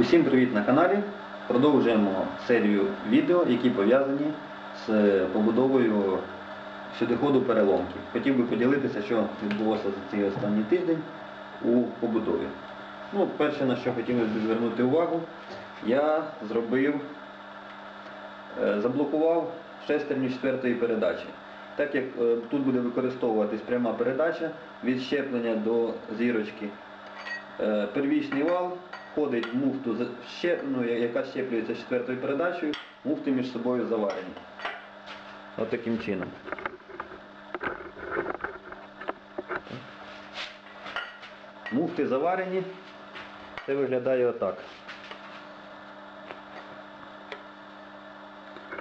Усім привіт на каналі. Продовжуємо серію відео, які пов'язані з побудовою сюдиходу переломки. Хотів би поділитися, що відбулося за цей останній тиждень у побудові. Ну, перше, на що хотілося б звернути увагу, я зробив, е, заблокував шестерню четвертої передачі. Так як е, тут буде використовуватись пряма передача від щеплення до зірочки, Первічний вал входить в муфту, ну, яка щеплюється четвертою передачею, муфти між собою заварені. От таким чином. Муфти заварені. Це виглядає отак.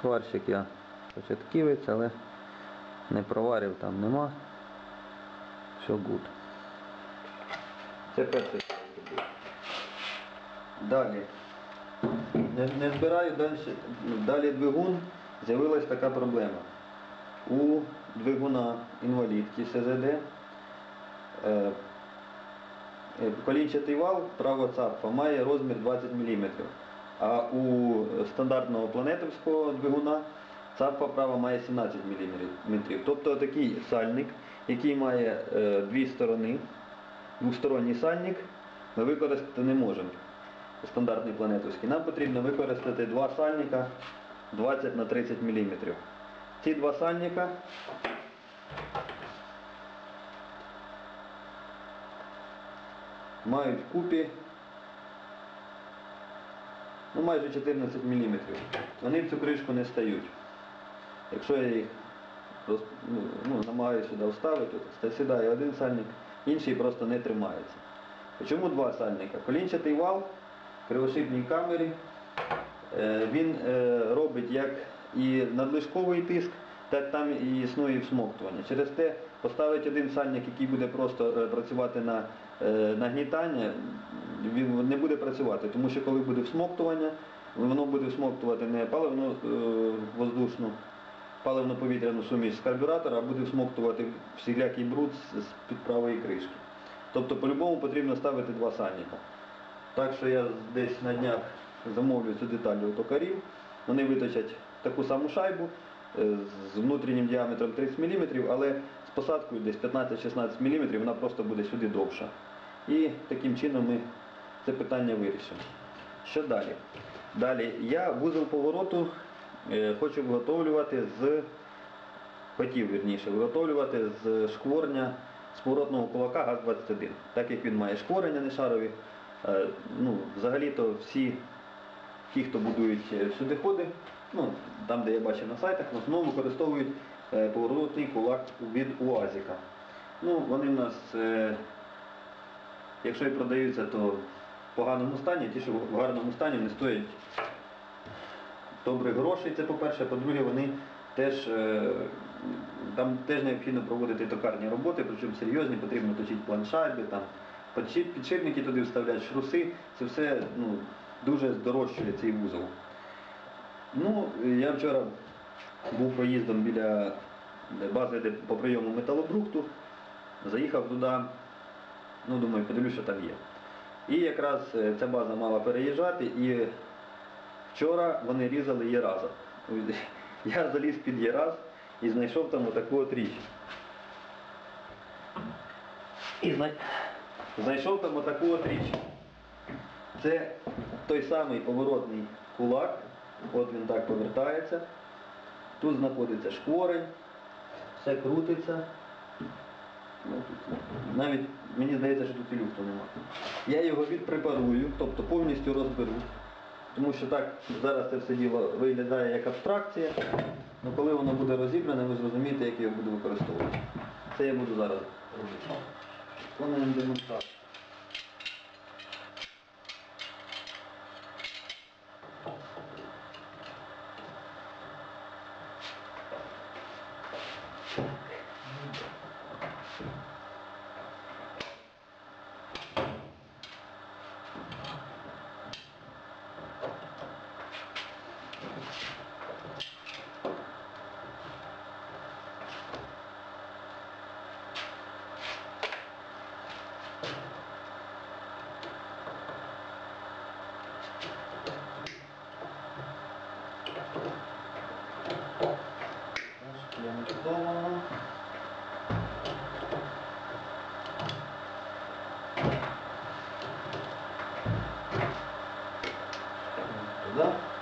Сварщик я початківець, але не проварив, там нема. Все гуд. Це зробив. Далі. Не, не збираю далі, далі двигун. З'явилась така проблема. У двигуна інвалідки СЗД е, е, колінчатий вал права цапфа має розмір 20 мм, а у стандартного планетовського двигуна цапфа права має 17 мм. Тобто такий сальник, який має е, дві сторони, двосторонній сальник ми використати не можемо. Стандартний планетовський. Нам потрібно використати два сальника 20 на 30 мм. Ці два сальника мають вкупі ну, майже 14 мм. Вони в цю кришку не стають. Якщо я їх ну, ну, намагаюся сюди вставити, то сідає один сальник, інший просто не тримається. Чому два сальника? Колінчатий вал в кривошипній камері, е, він е, робить як і надлишковий тиск, так там і існує всмоктування. Через те поставити один сальник, який буде просто е, працювати на нагнітання, він не буде працювати, тому що коли буде всмоктування, воно буде всмоктувати не паливно е, воздушну, паливно-повітряну суміш з карбюратора, а буде всмоктувати всілякий бруд з- з під правої кришки. Тобто по-любому потрібно ставити два сальника. Так що я десь на днях замовлю цю деталь у токарів. Вони виточать таку саму шайбу е, з внутрішнім діаметром 30 мм, але з посадкою десь 15-16 мм вона просто буде сюди довша. І таким чином ми це питання вирішимо. Що далі? Далі я вузол повороту хочу виготовлювати з хотів вірніше виготовлювати з шкворня з поворотного кулака ГАЗ-21. Так як він має шкворення не шарові, е, ну, взагалі-то всі ті, хто будують е, сюдиходи, ну, там, де я бачив на сайтах, в основному використовують е, поворотний кулак від УАЗіка. Ну, вони в нас, е, якщо і продаються, то в поганому стані, ті, що в гарному стані, вони стоять добрих грошей, це по-перше. По-друге, вони теж е, там теж необхідно проводити токарні роботи, причому серйозні, потрібно точити планшайби, там, підшипники туди вставляти, шруси, це все ну, дуже здорожчує цей вузол. Ну, я вчора був проїздом біля бази де по прийому металобрухту, заїхав туди, ну думаю, подивлюсь, що там є. І якраз е, ця база мала переїжджати і Вчора вони різали єраза. Я заліз під єраз і знайшов там отаку от річ. І зна... знайшов там отаку от річ. Це той самий поворотний кулак. От він так повертається. Тут знаходиться шкворень, все крутиться. Ну, Навіть мені здається, що тут і люфту немає. Я його відпрепарую, тобто повністю розберу. Тому що так зараз це все діло виглядає як абстракція, але коли воно буде розібране, ви зрозумієте, як я його буду використовувати. Це я буду зараз робити. Вони демонстрацію. 감사합니다.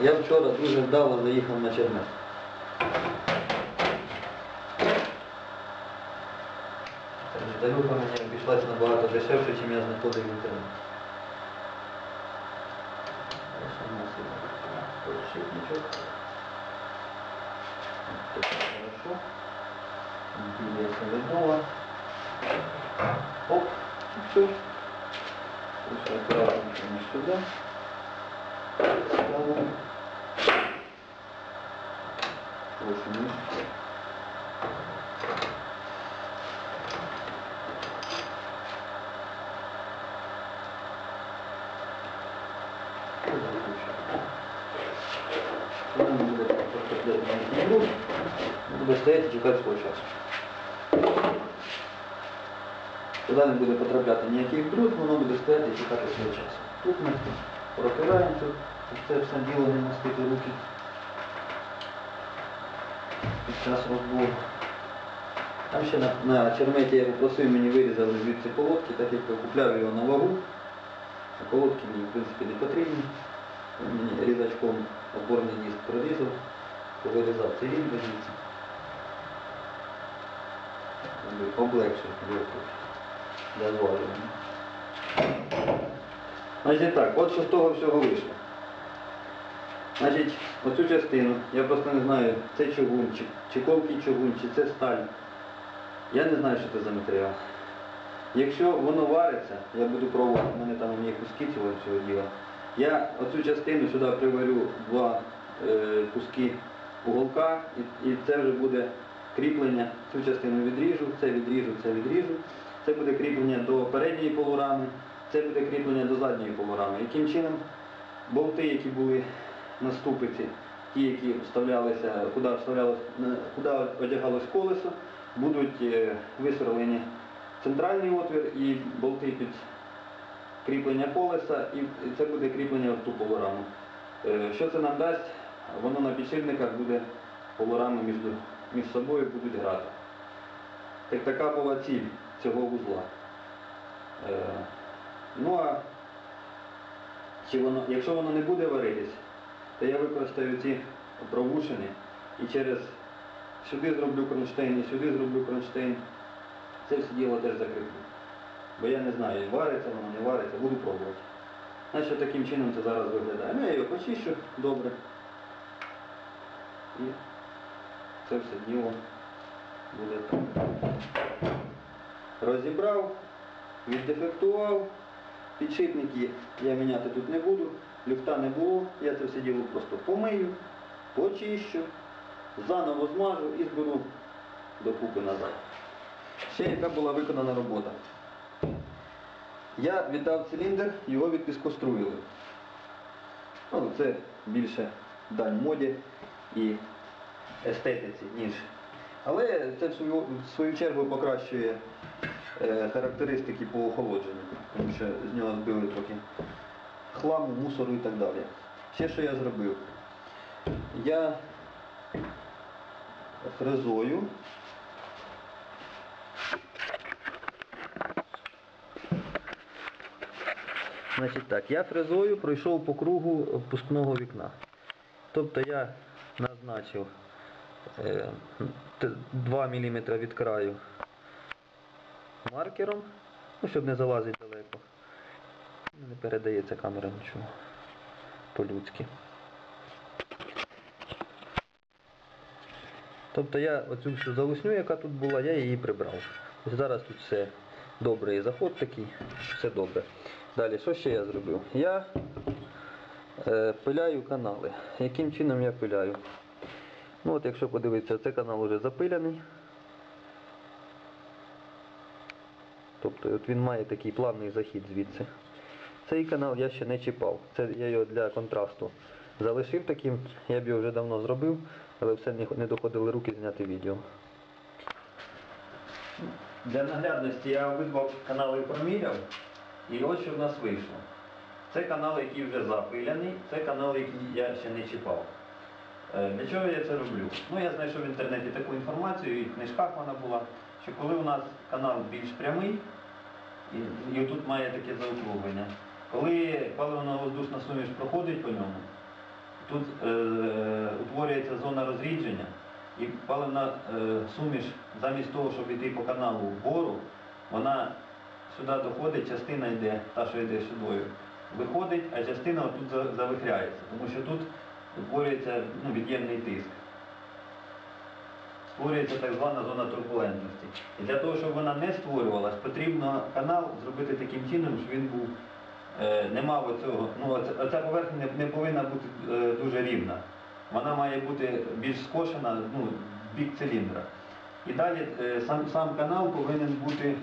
Я вчора дуже вдало заїхав на Чернець. Тарілка мені обійшлась набагато дешевше, ніж я знаходив в інтернеті. Подшипничок. Тут хорошо. Вентиля солидова. Оп, и все. Все аккуратненько мы сюда. Ставим. Больше не Вона не буде потрапляти на ігру, буде стояти і чекати свого часу. Туди не буде потрапляти ніякий бруд, воно буде стояти і чекати свого часу. Тут ми протираємо, щоб це все діло не мастити руки під час розбору. Там ще на, на черметі я попросив, мені вирізали звідси колодки, так як я купляв його на вагу. А колодки мені в принципі не потрібні. Мені різачком опорний диск прорізав, повирізав цей рівень звідси. Облегшив для зважування. Значить так, от що з того всього вийшло. Значить, оцю частину, я просто не знаю, це чугун, чи, чи ковкий чугун, чи це сталь. Я не знаю, що це за матеріал. Якщо воно вариться, я буду пробувати, у мене там є куски цього всього діла. Я оцю частину сюди приварю два е, куски уголка і, і це вже буде кріплення. Цю частину відріжу, це відріжу, це відріжу. Це буде кріплення до передньої полурами, це буде кріплення до задньої полурами. Яким чином болти, які були на ступиці, ті, які вставлялися, куди вставлялось, куди одягалось колесо, будуть е, висверлені центральний отвір і болти під кріплення колеса, і це буде кріплення в ту полураму. Е, Що це нам дасть? Воно на підшипниках буде полурами між, між собою будуть грати. Так така була ціль цього вузла. Ну а чи воно, якщо воно не буде варитись, то я використаю ці провушини і через сюди зроблю кронштейн і сюди зроблю кронштейн. Це все діло теж закріплю. Бо я не знаю, вариться воно, не вариться, буду пробувати. Значить, таким чином це зараз виглядає. Ну, я його почищу добре. І це все діло буде так. Розібрав, віддефектував. Підшипники я міняти тут не буду, люфта не було, я це все діло просто помию, почищу, заново змажу і зберу докупи назад. Ще яка була виконана робота. Я віддав циліндр, його відпіскоструїли. Ну, це більше дань моді і естетиці, ніж. Але це в свою, в свою чергу покращує характеристики по охолодженню, тому що з нього збили трохи хламу, мусору і так далі. Ще що я зробив? Я фрезою Значить так, я фрезою пройшов по кругу впускного вікна. Тобто я назначив е, 2 мм від краю маркером, ну, щоб не залазити далеко. Не передається камера нічого по-людськи. Тобто я оцю всю залусню, яка тут була, я її прибрав. Ось зараз тут все добре і заход такий, все добре. Далі, що ще я зробив? Я е, пиляю канали. Яким чином я пиляю? Ну от якщо подивитися, цей канал вже запиляний. Тобто от він має такий плавний захід звідси. Цей канал я ще не чіпав. Це я його для контрасту залишив таким. Я б його вже давно зробив, але все не, доходили руки зняти відео. Для наглядності я обидва канали проміряв. І ось що в нас вийшло. Це канал, який вже запиляний, це канал, який я ще не чіпав. Е, Для чого я це роблю? Ну, я знайшов в інтернеті таку інформацію, і в книжках вона була, що коли у нас канал більш прямий, і, і тут має таке заокруглення, коли паливно-воздушна суміш проходить по ньому, тут е, утворюється зона розрідження, і паливна е, суміш замість того, щоб йти по каналу вгору, вона сюди доходить, частина йде, та, що йде сюдою, виходить, а частина тут завихряється, тому що тут утворюється ну, від'ємний тиск. Створюється так звана зона турбулентності. І для того, щоб вона не створювалась, потрібно канал зробити таким чином, щоб він був, е, не мав оцього, ну оця поверхня не, повинна бути е, дуже рівна. Вона має бути більш скошена, ну, в бік циліндра. І далі е, сам, сам канал повинен бути,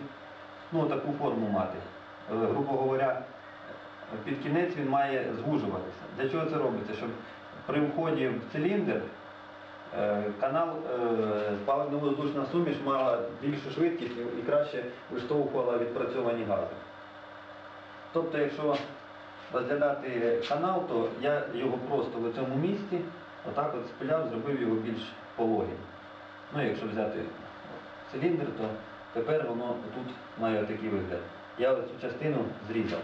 ну, таку форму мати. Грубо говоря, під кінець він має звужуватися. Для чого це робиться? Щоб при вході в циліндр канал е, паливно-воздушна суміш мала більшу швидкість і краще виштовхувала відпрацьовані гази. Тобто, якщо розглядати канал, то я його просто в цьому місці отак от спиляв, зробив його більш пологим. Ну, якщо взяти циліндр, то тепер воно тут має такий вигляд. Я цю частину зрізав.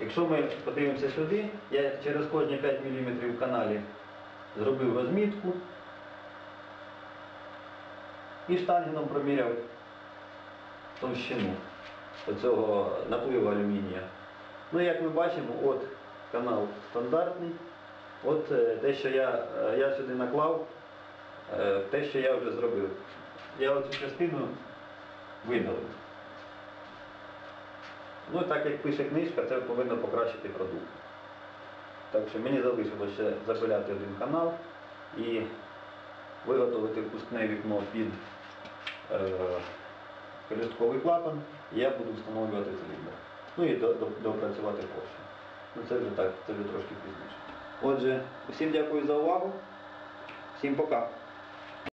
Якщо ми подивимося сюди, я через кожні 5 мм в каналі зробив розмітку і штангеном проміряв товщину цього напливу алюмінія. Ну, як ми бачимо, от канал стандартний. От е, те, що я, е, я сюди наклав, е, те, що я вже зробив. Я оцю частину видалив. Ну, так як пише книжка, це повинно покращити продукт. Так що мені залишилося запиляти один канал і виготовити впускне вікно під е, пелюстковий клапан, і я буду встановлювати циліндр. Ну і до- до- допрацювати поршень. Ну це вже так, це вже трошки пізніше. Отже, усім дякую за увагу. Всім пока.